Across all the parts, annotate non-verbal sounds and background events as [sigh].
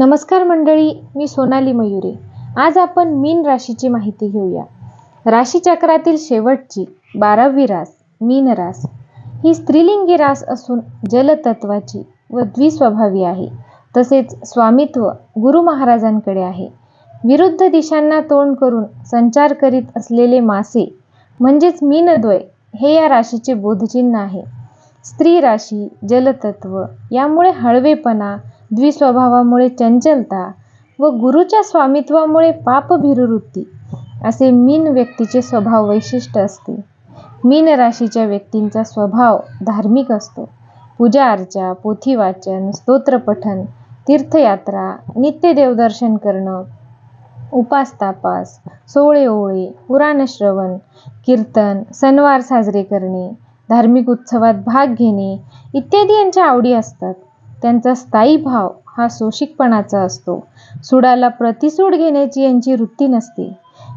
नमस्कार मंडळी मी सोनाली मयुरे. आज आपण मीन राशीची माहिती घेऊया. राशीचक्रातील शेवटची बारावी रास मीन रास ही स्त्रीलिंगी रास असून जलतत्वाची व द्विस्वभावी आहे. तसेच स्वामित्व गुरु महाराजांकडे आहे. विरुद्ध दिशांना तोंड करून संचार करीत असलेले मासे म्हणजेच मीनद्वय हे या राशीचे बोधचिन्ह आहे. स्त्री राशी जलतत्व यामुळे हळवेपणा द्विस्वभावामुळे चंचलता व गुरुच्या स्वामित्वामुळे पापभिरुवृत्ती असे मीन व्यक्तीचे स्वभाव वैशिष्ट्य असते. मीन राशीच्या व्यक्तींचा स्वभाव धार्मिक असतो. पूजा अर्चा पोथी वाचन स्तोत्रपठन तीर्थयात्रा नित्य देवदर्शन करणं उपास तापास सोळे ओळे पुराण श्रवण कीर्तन सणवार साजरे करणे धार्मिक उत्सवात भाग घेणे इत्यादी यांच्या आवडी असतात. त्यांचा स्थायी भाव हा सोशिकपणाचा असतो. सुडाला प्रतिसूड घेण्याची यांची वृत्ती नसते.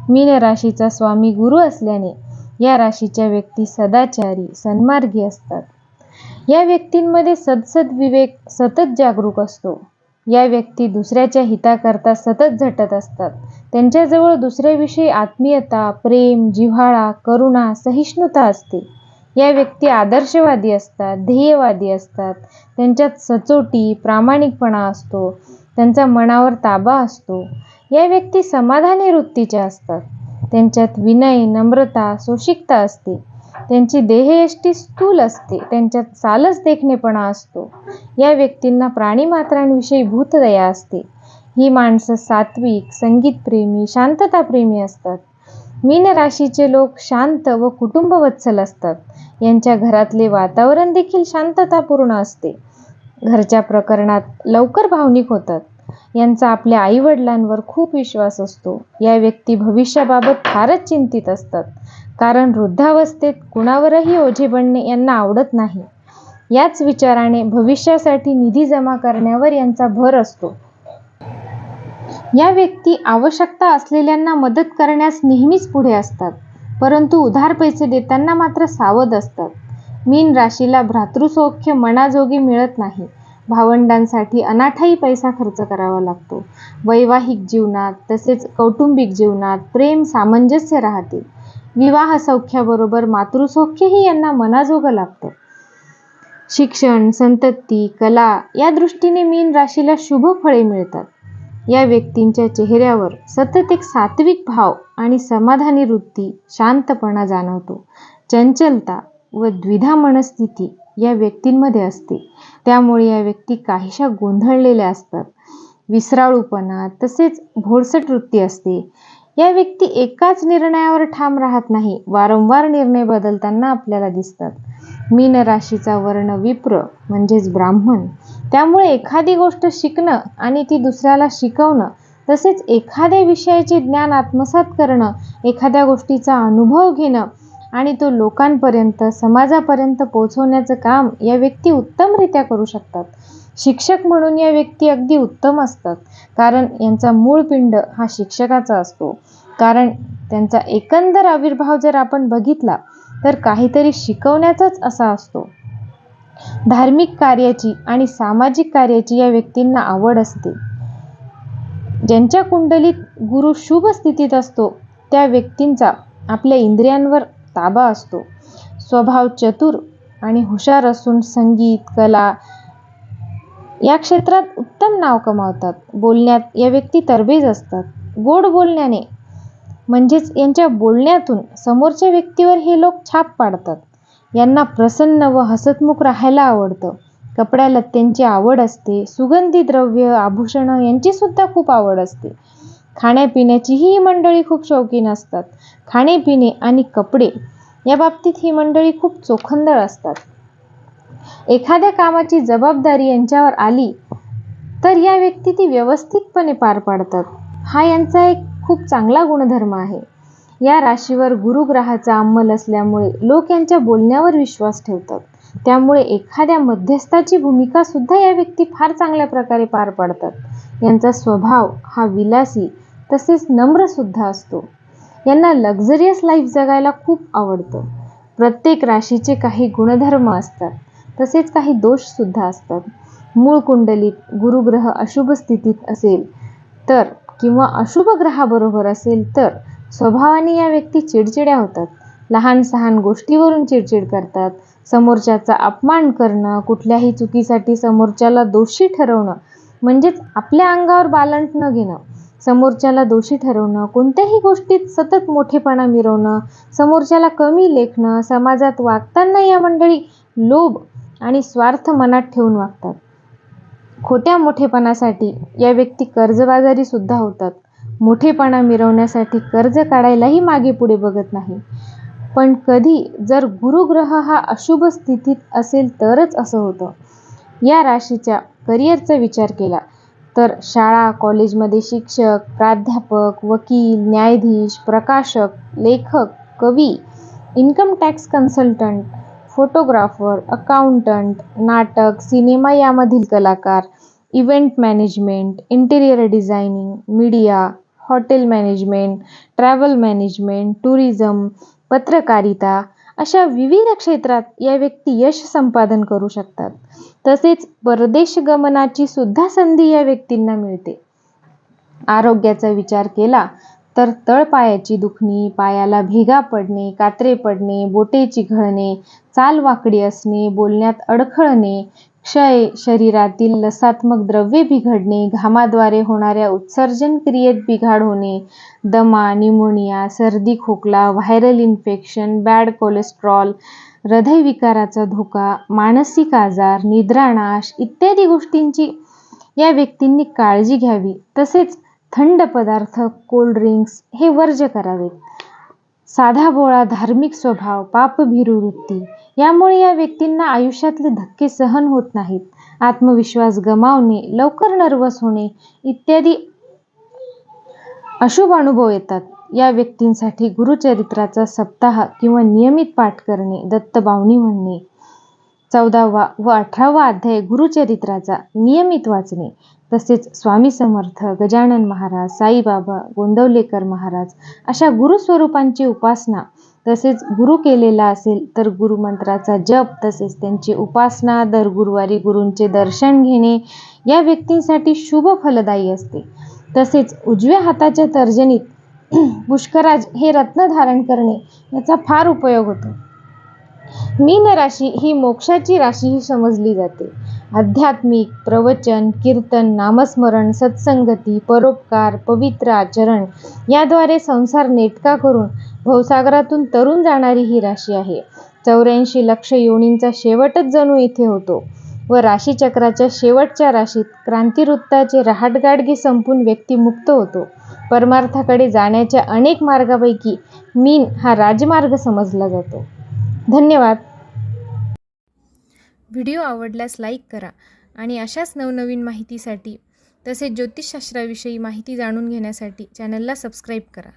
मीन राशीचा स्वामी गुरु असल्याने या राशीच्या व्यक्ती सदाचारी सन्मार्गी असतात. या व्यक्तींमध्ये सदसद विवेक सतत जागरूक असतो. या व्यक्ती दुसऱ्याच्या हिताकरता सतत झटत असतात. त्यांच्याजवळ दुसऱ्याविषयी आत्मीयता प्रेम जिव्हाळा करुणा सहिष्णुता असते. या व्यक्ती आदर्शवादी असतात ध्येयवादी असतात. त्यांच्यात सचोटी प्रामाणिकपणा असतो. त्यांचा मनावर ताबा असतो. या व्यक्ती समाधानी वृत्तीच्या असतात. त्यांच्यात विनय नम्रता सुशिकता असते. त्यांची देहयष्टी स्थूल असते. त्यांच्यात चालच देखणेपणा असतो. या व्यक्तींना प्राणीमात्रांविषयी भूतदया असते. ही माणसं सात्विक संगीतप्रेमी शांतताप्रेमी असतात. मीन राशीचे लोक शांत व कुटुंबवत्सल असतात. यांच्या घरातले वातावरण देखील शांततापूर्ण असते. घरच्या प्रकरणात लवकर भावनिक होतात. यांचा आपल्या आईवडिलांवर खूप विश्वास असतो. या व्यक्ती भविष्याबाबत फारच चिंतित असतात. कारण वृद्धावस्थेत कुणावरही ओझे बनणे यांना आवडत नाही. याच विचाराने भविष्यासाठी निधी जमा करण्यावर यांचा भर असतो. या व्यक्ती आवश्यकता असलेल्यांना मदत करण्यास नेहमीच पुढे असतात परंतु उधार पैसे देताना मात्र सावध असतात. मीन राशीला भ्रातृसौख्य मनाजोगी मिळत नाही. भावंडांसाठी अनाठाई पैसा खर्च करावा लागतो. वैवाहिक जीवनात तसेच कौटुंबिक जीवनात प्रेम सामंजस्य राहते. विवाह सौख्याबरोबर मातृसौख्यही यांना मनाजोगं लागतं. शिक्षण संतती कला या दृष्टीने मीन राशीला शुभ फळे मिळतात. या व्यक्तींच्या चेहऱ्यावर सतत एक सात्विक भाव आणि समाधानी वृत्ती शांतपणा जाणवतो. चंचलता व द्विधा मनस्थिती या व्यक्तींमध्ये असते. त्यामुळे या व्यक्ती काहीशा गोंधळलेल्या असतात. विसराळूपणा तसेच भोळसट वृत्ती असते. या व्यक्ती एकाच निर्णयावर ठाम राहत नाही. वारंवार निर्णय बदलताना आपल्याला दिसतात. मीन राशीचा वर्ण विप्र म्हणजेच ब्राह्मण. त्यामुळे एखादी गोष्ट शिकणं आणि ती दुसऱ्याला शिकवणं तसेच एखाद्या विषयाचे ज्ञान आत्मसात करणं एखाद्या गोष्टीचा अनुभव घेणं आणि तो लोकांपर्यंत समाजापर्यंत पोहोचवण्याचं काम या व्यक्ती उत्तमरित्या करू शकतात. शिक्षक म्हणून या व्यक्ती अगदी उत्तम असतात कारण यांचा मूळ पिंड हा शिक्षकाचा असतो. कारण त्यांचा एकंदर आविर्भाव जर आपण बघितला तर काहीतरी शिकवण्याचाच असा असतो. धार्मिक कार्याची आणि सामाजिक कार्याची या व्यक्तींना आवड असते. ज्यांच्या कुंडलीत गुरु शुभ स्थितीत असतो त्या व्यक्तींचा आपल्या इंद्रियांवर ताबा असतो. स्वभाव चतुर आणि हुशार असून संगीत कला या क्षेत्रात उत्तम नाव कमावतात. बोलण्यात या व्यक्ती तरबेज असतात. गोड बोलण्याने म्हणजेच यांच्या बोलण्यातून समोरच्या व्यक्तीवर हे लोक छाप पाडतात. यांना प्रसन्न व हसतमुख राहायला आवडतं. कपड्या लत्त्यांची आवड असते. सुगंधी द्रव्य आभूषणं यांचीसुद्धा खूप आवड असते. खाण्यापिण्याचीही ही मंडळी खूप शौकीन असतात. खाणेपिणे आणि कपडे या बाबतीत ही मंडळी खूप चोखंदळ असतात. एखाद्या कामाची जबाबदारी यांच्यावर आली तर या व्यक्ती ती व्यवस्थितपणे पार पाडतात. हा यांचा एक खूप चांगला गुणधर्म आहे. या राशीवर गुरुग्रहाचा अंमल असल्यामुळे लोक यांच्या बोलण्यावर विश्वास ठेवतात. त्यामुळे एखाद्या मध्यस्थाची भूमिका सुद्धा या व्यक्ती फार चांगल्या प्रकारे पार पाडतात. यांचा स्वभाव हा विलासी तसेच नम्र सुद्धा असतो. यांना लक्झरियस लाईफ जगायला खूप आवडतं. प्रत्येक राशीचे काही गुणधर्म असतात. तसेच काही दोष सुद्धा असतात. मूळ कुंडलीत गुरुग्रह अशुभ स्थितीत असेल तर किंवा अशुभ ग्रहाबरोबर असेल तर स्वभावाने या व्यक्ती चिडचिड्या होतात. लहान सहान गोष्टीवरून चिडचिड करतात. समोरच्याचा अपमान करणं कुठल्याही चुकीसाठी समोरच्याला दोषी ठरवणं म्हणजेच आपल्या अंगावर बालंट न घेणं समोरच्याला दोषी ठरवणं कोणत्याही गोष्टीत सतत मोठेपणा मिरवणं समोरच्याला कमी लेखणं समाजात वागताना या मंडळी लोभ आणि स्वार्थ मनात ठेवून वागतात. खोट्या मोठेपणासाठी या व्यक्ती कर्जबाजारी सुद्धा होतात. मोठेपणा मिरवण्यासाठी कर्ज काढायलाही मागे पुढे बघत नाही. पण कधी जर गुरुग्रह हा अशुभ स्थितीत असेल तरच असं होतं. या राशीच्या करिअरचा विचार केला तर शाळा कॉलेजमध्ये शिक्षक प्राध्यापक वकील न्यायाधीश प्रकाशक लेखक कवी income tax consultant photographer accountant नाटक सिनेमा यामधील कलाकार event management interior designing media hotel management travel management tourism पत्रकारिता अशा विविध क्षेत्रात या व्यक्ती यश संपादन करू शकतात. तसेच परदेश गमनाची सुद्धा संधी या व्यक्तींना मिळते. आरोग्याचा विचार केला तर तळपायाची दुखणी पायाला भेगा पडणे कात्रे पडणे बोटे चिघळणे चाल वाकडी असणे बोलण्यात अडखळणे क्षय शरीरातील लसात्मक द्रव्ये बिघडणे घामाद्वारे होणाऱ्या उत्सर्जन क्रियेत बिघाड होणे दमा निमोनिया सर्दी खोकला व्हायरल इन्फेक्शन बॅड कोलेस्ट्रॉल हृदयविकाराचा धोका मानसिक आजार निद्रानाश इत्यादी गोष्टींची या व्यक्तींनी काळजी घ्यावी. तसेच थंड पदार्थ कोल्ड ड्रिंक्स हे वर्ज्य करावेत. साधा बोळा धार्मिक स्वभाव पापभिरू वृत्ती यामुळे या व्यक्तींना आयुष्यातले धक्के सहन होत नाहीत. आत्मविश्वास गमावणे लवकर नर्वस होणे इत्यादी अशुभ अनुभव येतात. या व्यक्तींसाठी गुरुचरित्राचा सप्ताह किंवा नियमित पाठ करणे दत्तबावणी म्हणणे. चौदावा व अठरावा अध्याय गुरुचरित्राचा नियमित वाचणे. तसेच स्वामी समर्थ गजानन महाराज साईबाबा गोंदवलेकर महाराज अशा गुरुस्वरूपांची उपासना तसेच गुरु केलेला असेल तर गुरुमंत्राचा जप तसेच त्यांची उपासना दर गुरुवारी गुरूंचे दर्शन घेणे या व्यक्तींसाठी शुभ फलदायी असते. तसेच उजव्या हाताच्या तर्जनीत [clears throat] पुष्कराज हे रत्न धारण करणे याचा फार उपयोग होतो. मीन राशी ही मोक्षाची राशी ही समजली जाते. आध्यात्मिक प्रवचन कीर्तन नामस्मरण सत्संगती परोपकार पवित्र आचरण याद्वारे संसार नेटका करून भवसागरातून तरून जाणारी ही राशी आहे. चौऱ्याऐंशी लक्ष योनींचा शेवटच जणू इथे होतो व राशीचक्राच्या शेवटच्या राशीत क्रांतिवृत्ताचे रहाटगाडगी संपून व्यक्ती मुक्त होतो. परमार्थाकडे जाण्याच्या अनेक मार्गापैकी मीन हा राजमार्ग समजला जातो. धन्यवाद. व्हिडिओ आवडल्यास लाईक करा आणि अशाच नवनवीन माहितीसाठी तसेच ज्योतिषशास्त्राविषयी माहिती जाणून घेण्यासाठी चॅनलला सबस्क्राईब करा.